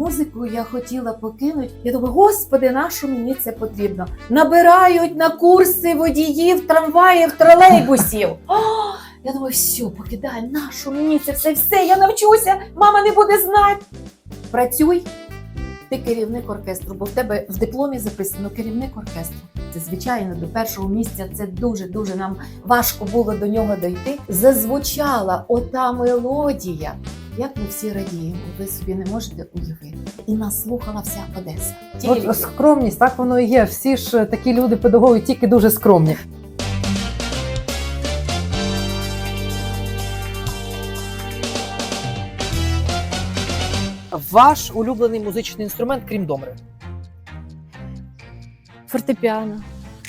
музику я хотіла покинути. Я думаю, господи, на що мені це потрібно? Набирають на курси водіїв, трамваїв, тролейбусів. О, я думаю, все, покидай, на що мені це все, все, я навчуся, мама не буде знати. Працюй, ти керівник оркестру, бо в тебе в дипломі записано керівник оркестру. Це звичайно до першого місця це дуже дуже нам важко було до нього дойти. Зазвучала ота мелодія. Як ми всі радіємо, ви собі не можете уявити. І нас слухала вся Одеса. От скромність, так воно і є. Всі ж такі люди, педагоги, тільки дуже скромні. Ваш улюблений музичний інструмент, крім домри. Фортепіано,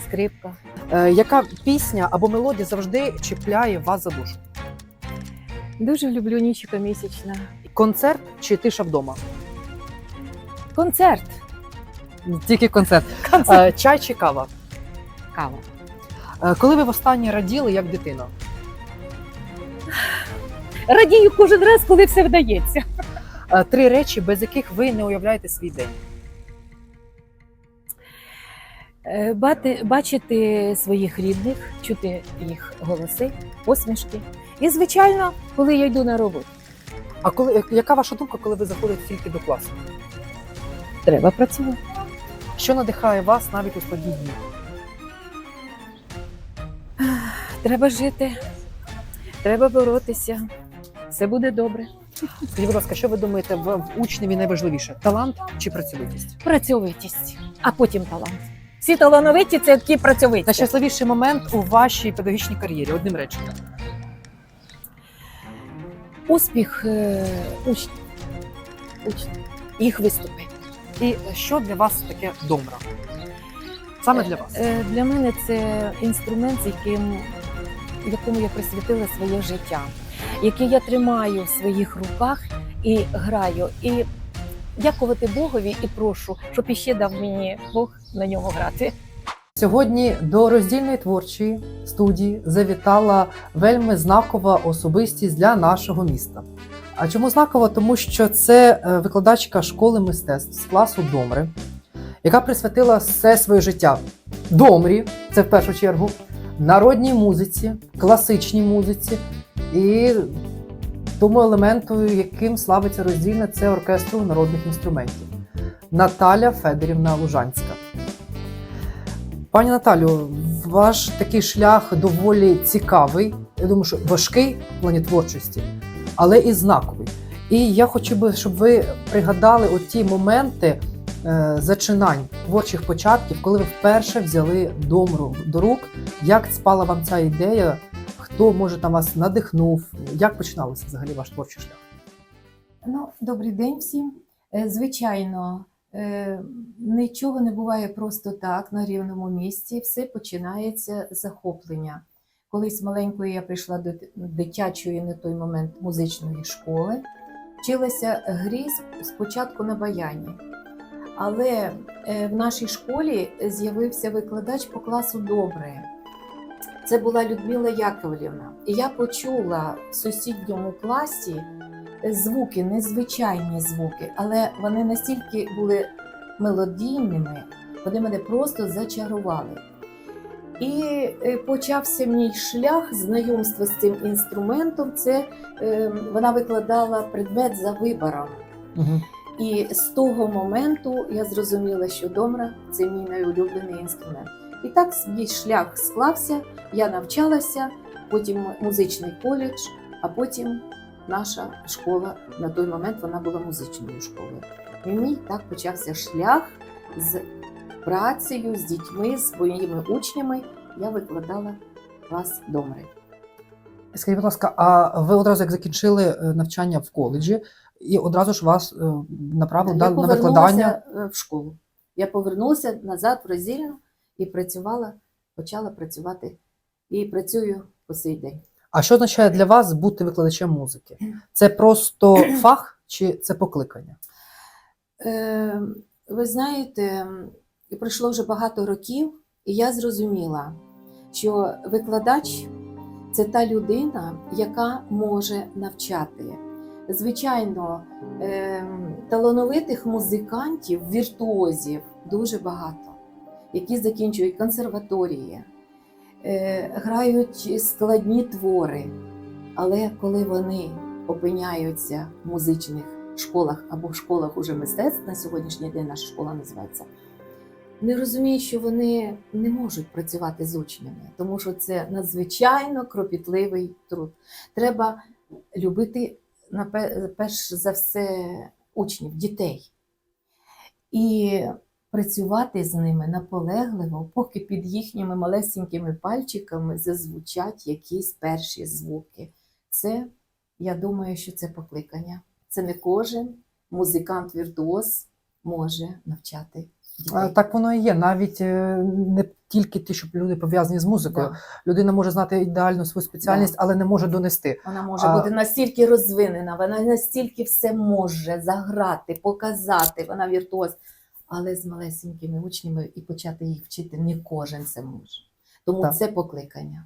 скрипка. Е, яка пісня або мелодія завжди чіпляє вас за душу? Дуже люблю нічка місячна. Концерт чи тиша вдома? Концерт. Тільки концерт. Концерт. Е, чай чи кава? Кава. Е, коли ви востаннє раділи як дитина? Радію кожен раз, коли все вдається. Е, три речі, без яких ви не уявляєте свій день. Е, Бати, бачити своїх рідних, чути їх голоси, посмішки. І, звичайно, коли я йду на роботу, А коли яка ваша думка, коли ви заходите тільки до класу? треба працювати. Що надихає вас навіть у складні дні? Треба жити, треба боротися. Все буде добре. Скажіть, будь ласка, що ви думаєте, в учневі найважливіше талант чи працьовитість? Працьовитість, а потім талант. Всі талановиті це такі працьовиті. Найщасливіший момент у вашій педагогічній кар'єрі одним реченням. Успіх е, учнів. учнів, їх виступи. І що для вас таке домра? Саме для вас. Е, Для мене це інструмент, з яким, якому я присвятила своє життя, який я тримаю в своїх руках і граю. І дякувати Богові і прошу, щоб іще дав мені Бог на нього грати. Сьогодні до роздільної творчої студії завітала вельми знакова особистість для нашого міста. А чому знакова? Тому що це е, викладачка школи мистецтв з класу Домри, яка присвятила все своє життя домрі, це в першу чергу, народній музиці, класичній музиці і тому елементу, яким славиться роздільне, це оркестру народних інструментів. Наталя Федорівна Лужанська. Пані Наталю, ваш такий шлях доволі цікавий. Я думаю, що важкий в плані творчості, але і знаковий. І я хочу би, щоб ви пригадали оті моменти е, зачинань творчих початків, коли ви вперше взяли домру до рук. Як спала вам ця ідея? Хто може там вас надихнув? Як починалося взагалі ваш творчий шлях? Ну, добрий день всім. Е, Звичайно, нічого не буває просто так на рівному місці. Все починається захоплення. Колись маленькою я прийшла до дитячої на той момент музичної школи, вчилася грі спочатку на баяні. Але е, в нашій школі з'явився викладач по класу добре. Це була Людмила Яковлівна. І я почула в сусідньому класі звуки, незвичайні звуки, але вони настільки були мелодійними, вони мене просто зачарували. І е, почався мій шлях знайомства з цим інструментом. Це е, вона викладала предмет за вибором. Угу. І з того моменту я зрозуміла, що домра це мій найулюблений інструмент. І так мій шлях склався. Я навчалася, потім музичний коледж, а потім наша школа. На той момент вона була музичною школою. І мій так почався шлях з працею, з дітьми, з моїми учнями. Я викладала клас домри. Скажіть, будь ласка, а ви одразу як закінчили е, навчання в коледжі, і одразу ж вас е, направили я на викладання? е, в школу. Я повернулася назад в роздільну і працювала, почала працювати і працюю по сей день. А що означає для вас бути викладачем музики? Це просто фах чи це покликання? Е, ви знаєте, пройшло вже багато років, і я зрозуміла, що викладач це та людина, яка може навчати. Звичайно, ем, талановитих музикантів, віртуозів дуже багато, які закінчують консерваторії, е, грають складні твори. Але коли вони опиняються в музичних школах або в школах уже мистецтв, на сьогоднішній день наша школа називається, не розуміють, що вони не можуть працювати з учнями, тому що це надзвичайно кропітливий труд. Треба любити перш за все учнів, дітей. І працювати з ними наполегливо, поки під їхніми малесенькими пальчиками зазвучать якісь перші звуки. Це, я думаю, що це покликання. Це не кожен музикант-віртуоз може навчати дітей. Так воно і є. Навіть е, не тільки ті, що люди пов'язані з музикою. Да. Людина може знати ідеальну свою спеціальність, але не може донести. Вона може А- бути настільки розвинена, вона настільки все може заграти, показати, вона віртуоз. Але з малесенькими учнями і почати їх вчити не кожен це може. Тому Так. це покликання.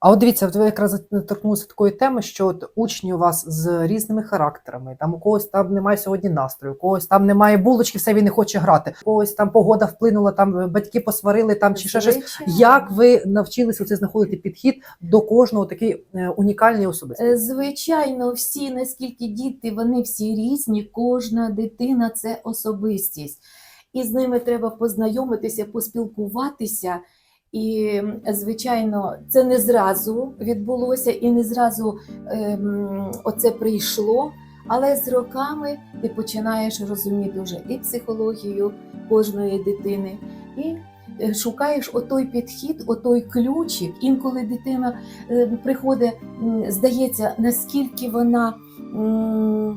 А от дивіться, ви якраз торкнулися такої теми, що от учні у вас з різними характерами. Там у когось там немає сьогодні настрою, у когось там немає булочки, все він не хоче грати. У когось там погода вплинула, там батьки посварили, там чи ще щось. Як ви навчилися оце знаходити підхід до кожного такий е, унікальний особистий? Е, Звичайно, всі, наскільки діти, вони всі різні, кожна дитина це особистість. І з ними треба познайомитися, поспілкуватися. І, звичайно, це не зразу відбулося, і не зразу ем, оце прийшло. Але з роками ти починаєш розуміти вже і психологію кожної дитини, і е, шукаєш отой підхід, отой ключик. Інколи дитина е, приходить, здається, наскільки вона м, е,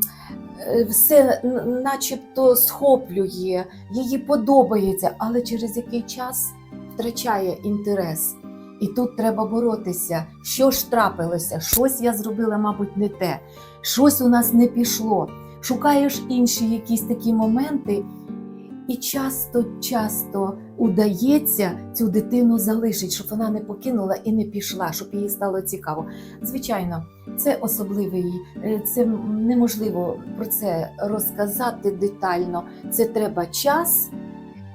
все начебто схоплює, їй подобається, але через який час втрачає інтерес. І тут треба боротися. Що ж трапилося? Щось я зробила, мабуть, не те, щось у нас не пішло. Шукаєш інші якісь такі моменти, і часто, часто удається цю дитину залишити, щоб вона не покинула і не пішла, щоб їй стало цікаво. Звичайно, це особливий, е, це неможливо про це розказати детально. Це треба час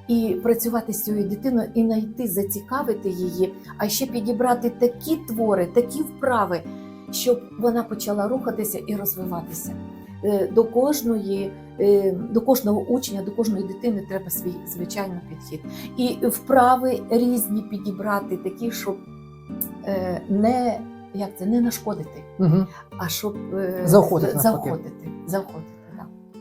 і працювати з цією дитиною, і знайти, зацікавити її, а ще підібрати такі твори, такі вправи, щоб вона почала рухатися і розвиватися. Е, До кожної, до кожного учня, до кожної дитини треба свій звичайно підхід. І вправи різні підібрати, такі, щоб е, не як це не нашкодити, Угу. а щоб е, Заохотити, навпаки. заохотити, заохотити.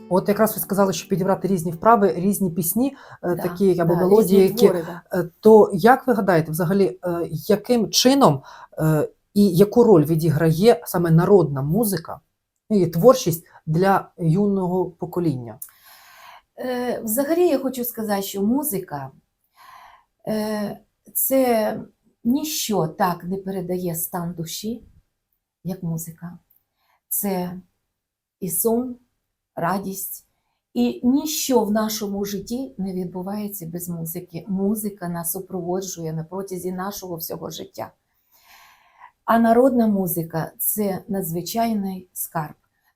От якраз ви сказали, що підібрати різні вправи, різні пісні, е, Да, такі або да, мелодії, які твори, да. Е, То як ви гадаєте, взагалі, е, яким чином е, і яку роль відіграє саме народна музика і творчість для юного покоління? Е, Взагалі я хочу сказати, що музика е, це ніщо так не передає стан душі, як музика. Це і сон, радість, і ніщо в нашому житті не відбувається без музики. Музика нас супроводжує на протязі нашого всього життя. А народна музика це надзвичайний скарб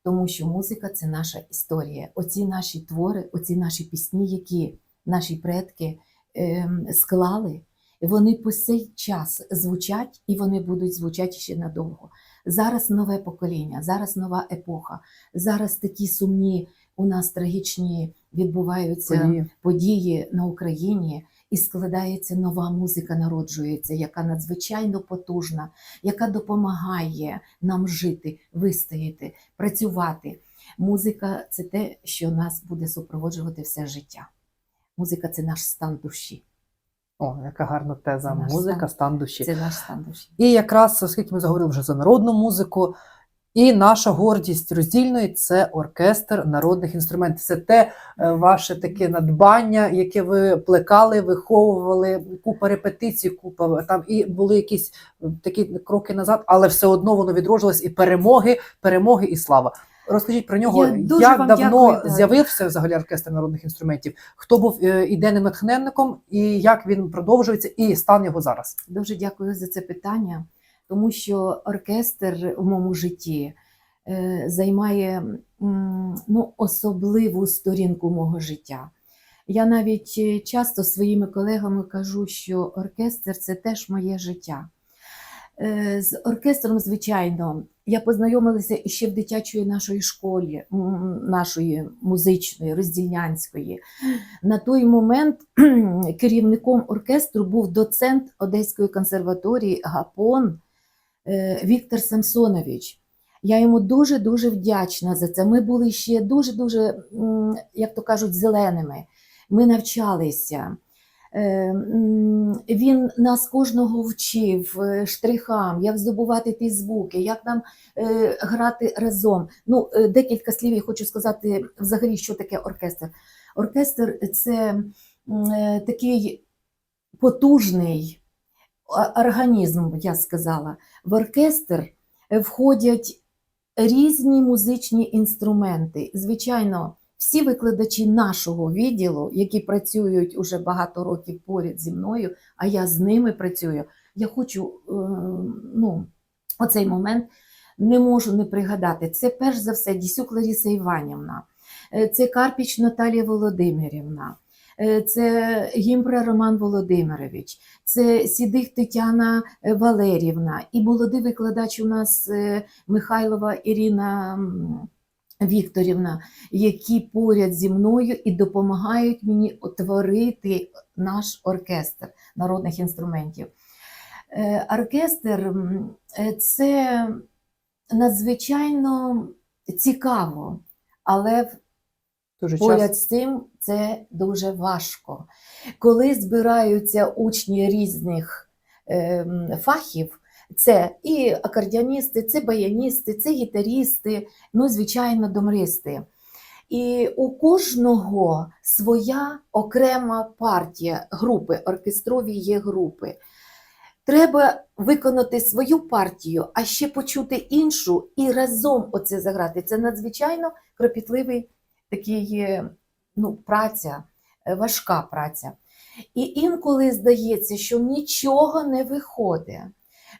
тому що музика це наша історія. Оці наші твори, оці наші пісні, які наші предки ем, склали, вони по сей час звучать і вони будуть звучати ще надовго. Зараз нове покоління, зараз нова епоха, зараз такі сумні у нас трагічні відбуваються Події? події на Україні, і складається нова музика, народжується, яка надзвичайно потужна, яка допомагає нам жити, вистояти, працювати. Музика це те, що нас буде супроводжувати все життя. Музика це наш стан душі. О, яка гарна теза. Це Музика, стан. стан душі. Це наш стан душі. І якраз, оскільки ми заговорили вже за народну музику, і наша гордість роздільної це оркестр народних інструментів. Це те е, ваше таке надбання, яке ви плекали, виховували, купа репетицій, купа там і були якісь е, такі кроки назад, але все одно воно відрожилось і перемоги, перемоги і слава. Розкажіть про нього, Я дуже як вам давно дякую, з'явився взагалі оркестр народних інструментів, хто був е, ідейним натхненником, і як він продовжується, і стан його зараз. Дуже дякую за це питання, тому що оркестр в моєму житті е, займає ну, особливу сторінку мого життя. Я навіть е, часто своїми колегами кажу, що оркестр це теж моє життя. Е, З оркестром, звичайно, я познайомилася іще в дитячої нашої школі, нашої музичної, роздільнянської. На той момент керівником оркестру був доцент Одеської консерваторії Гапон Віктор Самсонович. Я йому дуже-дуже вдячна за це. Ми були ще дуже-дуже, як то кажуть, зеленими. Ми навчалися. Е, Він нас кожного вчив е, штрихам, як здобувати ті звуки, як нам е, грати разом. Ну, е, декілька слів я хочу сказати взагалі, що таке оркестр. Оркестр це е, такий потужний організм, я сказала. В оркестр е, входять різні музичні інструменти. Звичайно, всі викладачі нашого відділу, які працюють уже багато років поряд зі мною, а я з ними працюю. Я хочу е, ну, оцей момент не можу не пригадати. Це перш за все Дісюк Лариса Іванівна, е, це Карпіч Наталія Володимирівна, це Гімбра Роман Володимирович, це Сідих Тетяна е, Валерівна і молодий викладач у нас е, Михайлова Ірина Вікторівна, які поряд зі мною і допомагають мені утворити наш оркестр народних інструментів. Е, Оркестр е, це надзвичайно цікаво, але Дуже Поряд з цим це дуже важко. Коли збираються учні різних ем, фахів, це і акордіоністи, це баяністи, це гітарісти, ну, звичайно, домристи. І у кожного своя окрема партія, групи, оркестрові є групи. Треба виконати свою партію, а ще почути іншу і разом оце заграти. Це надзвичайно кропітливий такий е, ну, праця, е, важка праця. І інколи здається, що нічого не виходить.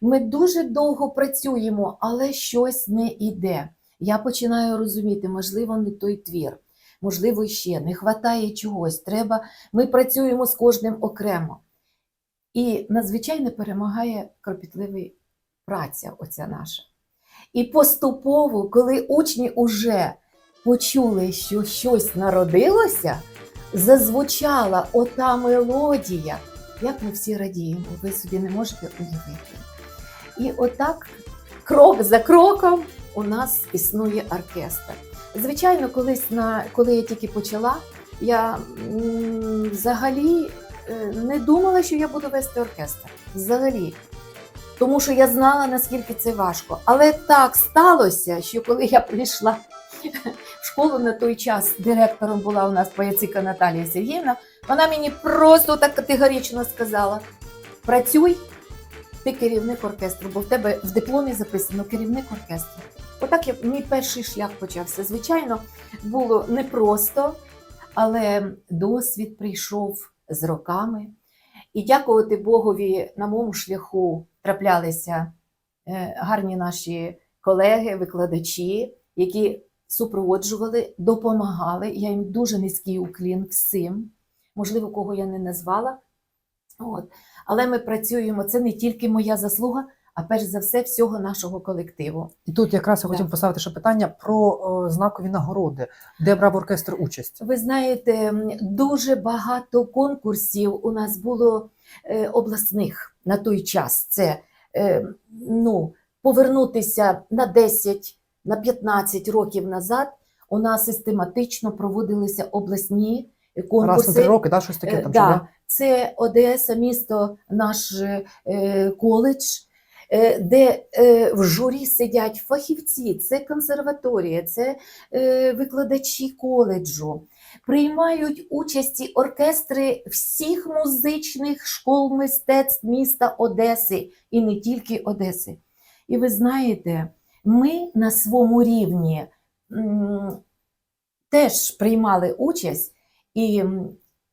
Ми дуже довго працюємо, але щось не йде. Я починаю розуміти, можливо, не той твір, можливо, ще не вистачає чогось. Треба, ми працюємо з кожним окремо. І надзвичайно перемагає кропітливий праця оця наша. І поступово, коли учні вже почули, що щось народилося, зазвучала ота мелодія, як ми всі радіємо, ви собі не можете уявити. І отак, крок за кроком, у нас існує оркестр. Звичайно, колись на коли я тільки почала, я взагалі е, не думала, що я буду вести оркестр. Взагалі. Тому що я знала, наскільки це важко. Але так сталося, що коли я прийшла в школу на той час, директором була у нас Паяцика Наталія Сергіївна, вона мені просто так категорично сказала: працюй, ти керівник оркестру, бо в тебе в дипломі записано керівник оркестру. Отак я, мій перший шлях почався. Звичайно, було непросто, але досвід прийшов з роками. І дякувати Богові на моєму шляху траплялися е, гарні наші колеги, викладачі, які супроводжували, допомагали. Я їм дуже низький уклін всім, можливо, кого я не назвала. От. Але ми працюємо, це не тільки моя заслуга, а перш за все всього нашого колективу. І тут якраз я хотів поставити ще питання про о, знакові нагороди, де брав оркестр участь. Ви знаєте, дуже багато конкурсів у нас було е, обласних на той час. Це е, ну, повернутися на 10, на 15 років назад. У нас систематично проводилися обласні конкурси. Раз на три роки, да, щось таке Е, там. да. чи, да? Це Одеса, місто, наш е, коледж, е, де е, в журі сидять фахівці, це консерваторія, це е, викладачі коледжу. Приймають участі оркестри всіх музичних школ мистецтв міста Одеси і не тільки Одеси. І ви знаєте, ми на своєму рівні теж приймали участь і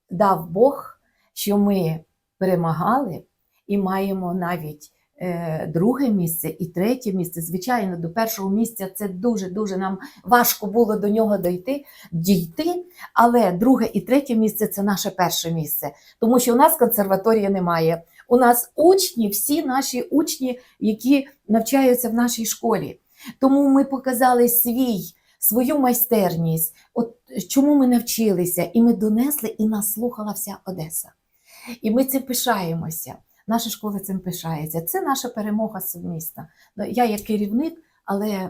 дав Бог що ми перемагали і маємо навіть е, друге місце і третє місце. Звичайно, до першого місця це дуже дуже нам важко було до нього дойти, дійти. Але друге і третє місце це наше перше місце, тому що у нас консерваторії немає. У нас учні, всі наші учні, які навчаються в нашій школі. Тому ми показали свій, свою майстерність, от чому ми навчилися, і ми донесли, і нас слухала вся Одеса. І ми цим пишаємося. Наша школа цим пишається. Це наша перемога сумісна. Ну, Я як керівник, але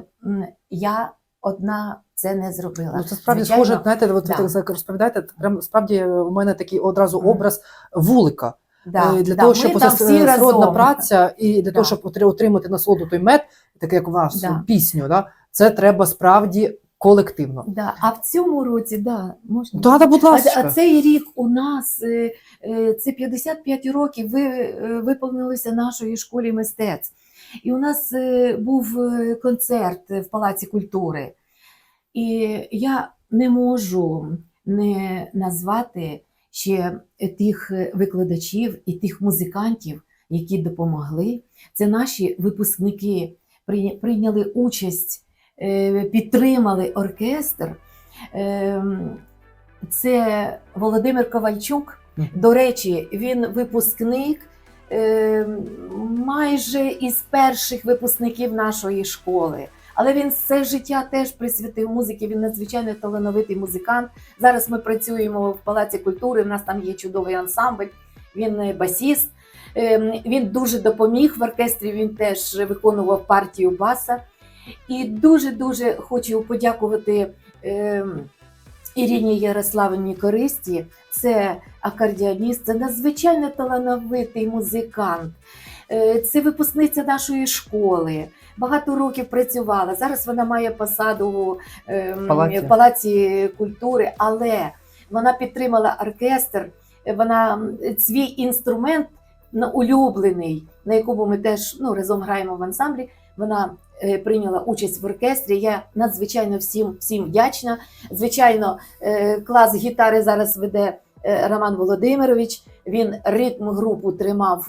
я одна це не зробила. Ну, це справді Звичайно, схоже, знаєте, от да. ви так розповідаєте, прям справді у мене такий одразу образ вулика. да, Е, для да, того, щоб с- сродна праця, і для Да. того, щоб отримати насолоду той мед, таке як у вас, Да. пісню, да, це треба справді колективно. Да. А в цьому році, да, можна. Да, да, будь ласка. а цей рік у нас е, е, це 55 років ви, е, виповнилися нашої школі мистецтв. І у нас був концерт в Палаці культури. І я не можу не назвати ще тих викладачів і тих музикантів, які допомогли. Це наші випускники прийняли участь, е, підтримали оркестр. Ем, Це Володимир Ковальчук. До речі, він випускник е, майже із перших випускників нашої школи. Але він все життя теж присвятив музиці. Він надзвичайно талановитий музикант. Зараз ми працюємо в Палаці культури. У нас там є чудовий ансамбль. Він е, басіст. Е, Він дуже допоміг в оркестрі. Він теж виконував партію баса. І дуже дуже хочу подякувати. е, Іріні Ярославівні Користі, це акордіоніст, це надзвичайно талановитий музикант. Е, Це випускниця нашої школи. Багато років працювала. Зараз вона має посаду в ем, Палаці. палаці культури, але вона підтримала оркестр. Вона свій інструмент улюблений, на якому ми теж ну, разом граємо в ансамблі. Вона е, прийняла участь в оркестрі. Я надзвичайно всім, всім вдячна. Звичайно, е, клас гітари зараз веде е, Роман Володимирович. Він ритм групу тримав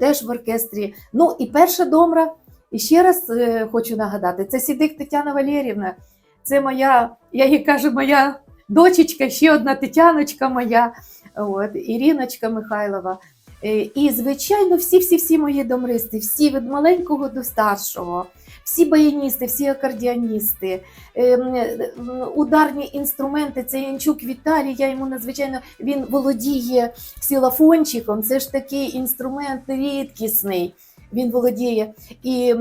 теж в оркестрі. Ну і перша домра. І ще раз хочу нагадати: це Сідик Тетяна Валерівна. Це моя, я їй кажу, моя дочечка, ще одна Тетяночка моя, от, Іріночка Михайлова. Е, І, звичайно, всі-всі-всі мої домристи, всі від маленького до старшого, всі баяністи, всі акордіоністи, ем, ударні інструменти. Це Янчук Віталій. Я йому надзвичайно він володіє ксилофончиком. Це ж такий інструмент рідкісний. Він володіє. І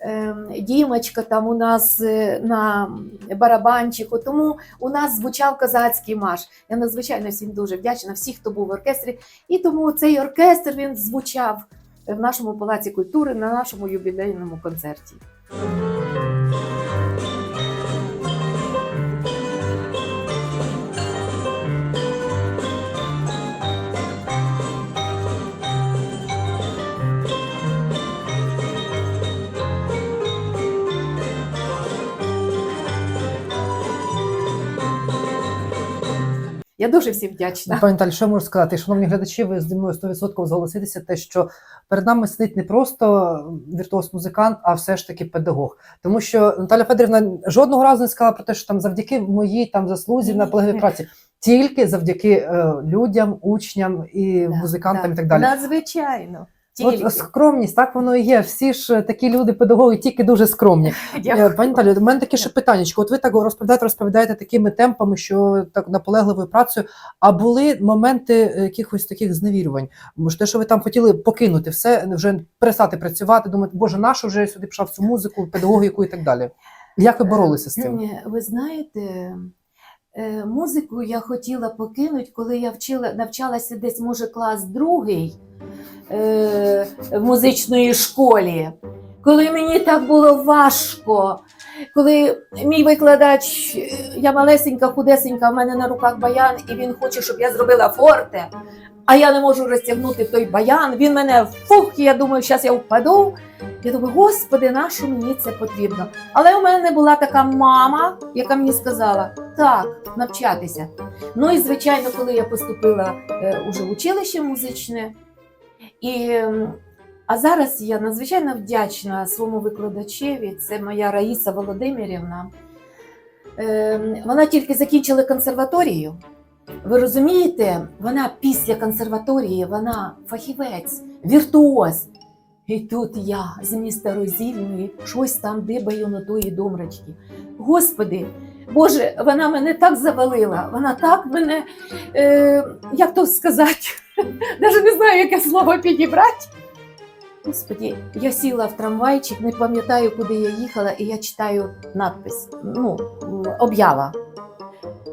ем, Дімочка там у нас е, на барабанчику. Тому у нас звучав козацький марш. Я надзвичайно всім дуже вдячна, всіх, хто був в оркестрі. І тому цей оркестр він звучав в нашому палаці культури на нашому юбілейному концерті. Я дуже всім вдячна. Пані Наталі, що я можу сказати? Шановні глядачі, ви зі мною 100% зголоситеся, те, що перед нами сидить не просто віртуоз-музикант, а все ж таки педагог. Тому що Наталя Федорівна жодного разу не сказала про те, що там завдяки моїй там заслузі на полегливій праці, тільки завдяки е, людям, учням і Да, музикантам да. і так далі. Надзвичайно. Тільки. От скромність, так воно і є. Всі ж такі люди, педагоги, тільки дуже скромні. Дякую. Е, Пані Наталі, у мене таке ще питання. От ви так розповідаєте, розповідаєте такими темпами, що так наполегливою працею. А були моменти е, якихось таких зневірювань? Може, те, що ви там хотіли покинути все, вже перестати працювати, думати, боже, нащо вже сюди пішов в цю музику, педагогіку і так далі. Як ви боролися з цим? Е, Ви знаєте, е, музику я хотіла покинути, коли я вчила, навчалася десь, може, клас другий е, в музичної школі. Коли мені так було важко, коли мій викладач, е, я малесенька, худесенька, в мене на руках баян, і він хоче, щоб я зробила форте, а я не можу розтягнути той баян. Він мене фух, і я думаю, зараз я впаду. Я думаю, господи, нащо мені це потрібно? Але у мене була така мама, яка мені сказала: так, навчатися. Ну і звичайно, коли я поступила е, уже в училище музичне, і А зараз я надзвичайно вдячна своєму викладачеві. Це моя Раїса Володимирівна. Ем, Вона тільки закінчила консерваторію. Ви розумієте, вона після консерваторії, вона фахівець, віртуоз. І тут я з міста Розільної щось там дибаю на тої домрачки. Господи, Боже, вона мене так завалила, вона так мене, е, як то сказати, навіть не знаю, яке слово підібрати. Господи, я сіла в трамвайчик, не пам'ятаю, куди я їхала, і я читаю надпис, ну, об'ява.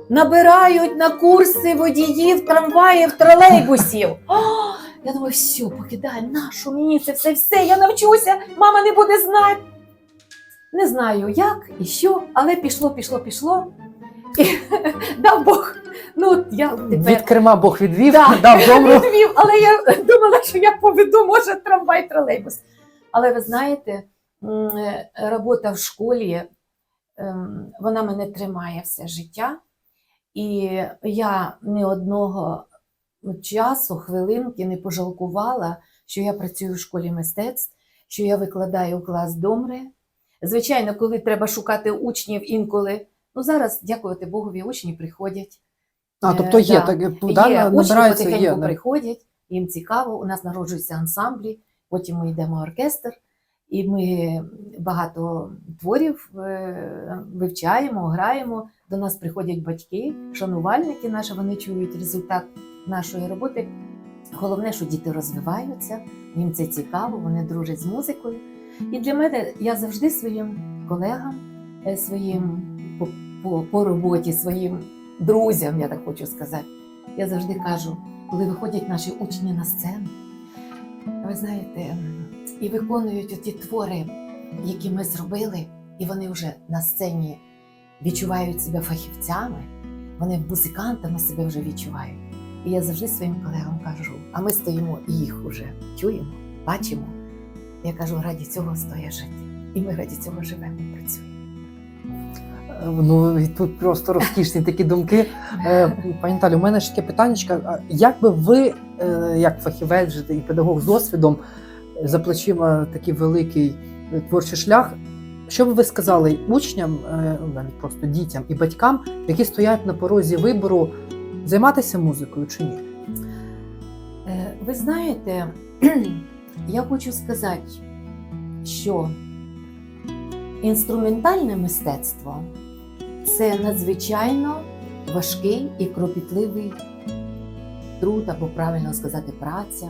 Набирають на курси водіїв трамваїв, тролейбусів. О, я думаю, все, покидаємо, нашу мені це все, все, я навчуся, мама не буде знати. Не знаю як і що, але пішло, пішло, пішло. І дав Бог. Ну, от я тепер Від Крима Бог відвів, Да. дав добру. відвів, але я думала, що я поведу, може, трамвай тролейбус. Але ви знаєте, е, робота в школі, ем, вона мене тримає все життя. І я ні одного часу, хвилинки не пожалкувала, що я працюю в школі мистецтв, що я викладаю клас домри. Звичайно, коли треба шукати учнів інколи, ну зараз, дякувати Богові, учні приходять. А, Е, тобто є, да. так, Є, да, учні потихеньку є. приходять, їм цікаво, у нас народжуються ансамблі, потім ми йдемо в оркестр, і ми багато творів е, вивчаємо, граємо. До нас приходять батьки, шанувальники наші, вони чують результат нашої роботи. Головне, що діти розвиваються, їм це цікаво, вони дружать з музикою. І для мене я завжди своїм колегам, е, своїм по, по, по роботі, своїм друзям, я так хочу сказати. Я завжди кажу, коли виходять наші учні на сцену, ви знаєте, і виконують оті твори, які ми зробили, і вони вже на сцені відчувають себе фахівцями, вони музикантами себе вже відчувають. І я завжди своїм колегам кажу, а ми стоїмо і їх вже чуємо, бачимо. Я кажу, раді цього стоїть жити. І ми раді цього живемо і працюємо. Ну і тут просто розкішні такі думки. Е, Пані Наталі, у мене ж таке питання. Як би ви, е, як фахівець і педагог з досвідом, е, за плечима такий великий е, творчий шлях, що би ви сказали учням, е, навіть просто дітям і батькам, які стоять на порозі вибору, займатися музикою чи ні? Е, Ви знаєте, я хочу сказати, що інструментальне мистецтво це надзвичайно важкий і кропітливий труд, або правильно сказати, праця.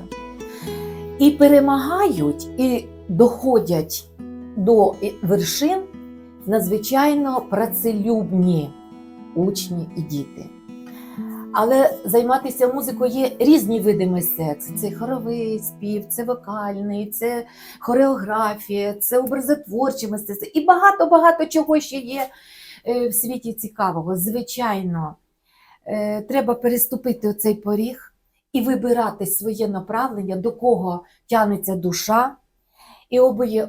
І перемагають, і доходять до вершин надзвичайно працелюбні учні і діти. Але займатися музикою є різні види мистецтв. Це хоровий спів, це вокальний, це хореографія, це образотворче мистецтво і багато-багато чого ще є е, в світі цікавого. Звичайно, е, треба переступити оцей поріг і вибирати своє направлення, до кого тягнеться душа, і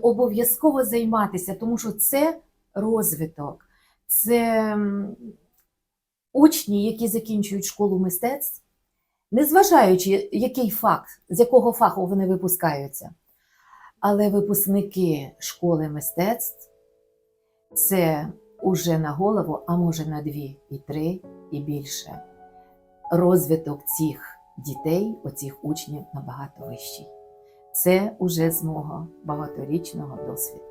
обов'язково займатися, тому що це розвиток, це учні, які закінчують школу мистецтв, незважаючи, який факт, з якого фаху вони випускаються. Але випускники школи мистецтв це уже на голову, а може на дві, і три, і більше. Розвиток цих дітей, оцих учнів набагато вищий. Це уже з мого багаторічного досвіду.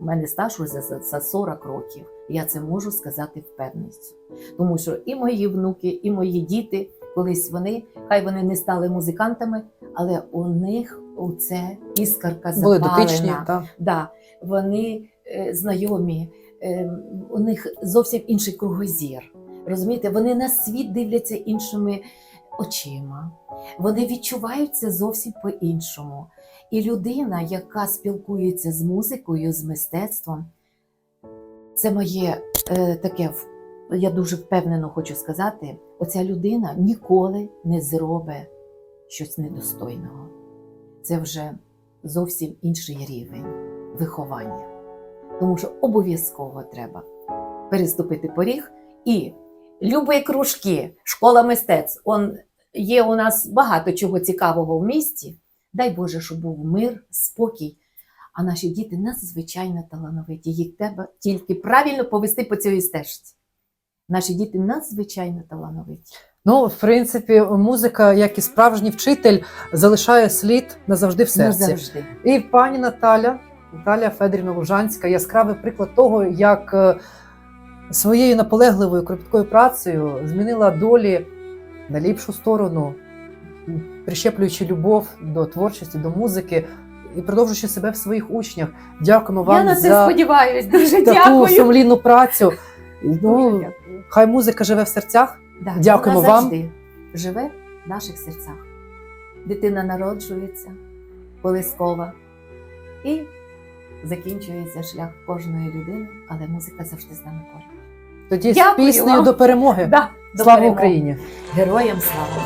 У мене стаж уже за 40 років. Я це можу сказати впевненістю. Тому що і мої внуки, і мої діти, колись вони, хай вони не стали музикантами, але у них у це іскарка Були запалена. дотичні, та Да, вони е, знайомі, е, у них зовсім інший кругозір. Розумієте, вони на світ дивляться іншими очима. Вони відчувають це зовсім по-іншому. І людина, яка спілкується з музикою, з мистецтвом, це моє е, таке, я дуже впевнено хочу сказати: оця людина ніколи не зробить щось недостойного. Це вже зовсім інший рівень виховання. Тому що обов'язково треба переступити поріг і любі кружки, школа мистецтв. Он, є у нас багато чого цікавого в місті. Дай Боже, щоб був мир, спокій. А наші діти надзвичайно талановиті. Їх треба тільки правильно повести по цій стежці. Наші діти надзвичайно талановиті. Ну, в принципі, музика, як і справжній вчитель, залишає слід назавжди в серці. Назавжди. І пані Наталя, Наталя Федорівна Лужанська, яскравий приклад того, як е, своєю наполегливою кропіткою працею змінила долі на ліпшу сторону, прищеплюючи любов до творчості, до музики і продовжуючи себе в своїх учнях. Дякуємо вам Я на це за сподіваюсь. Дуже таку дякую. сумлінну працю. Дуже Ну, дякую. хай музика живе в серцях. Да, Дякуємо вона вам. завжди живе в наших серцях. Дитина народжується, колискова, і закінчується шлях кожної людини, але музика завжди з нами поряд. Тоді з піснею вам. до перемоги. Да, до Слава перемоги. Україні! Героям слава!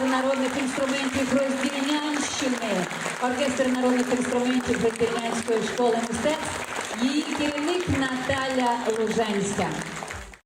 Оркестр народних інструментів Роздільнянщини, оркестр народних інструментів Роздільнянської школи мистецтв, її керівник Наталя Лужанська.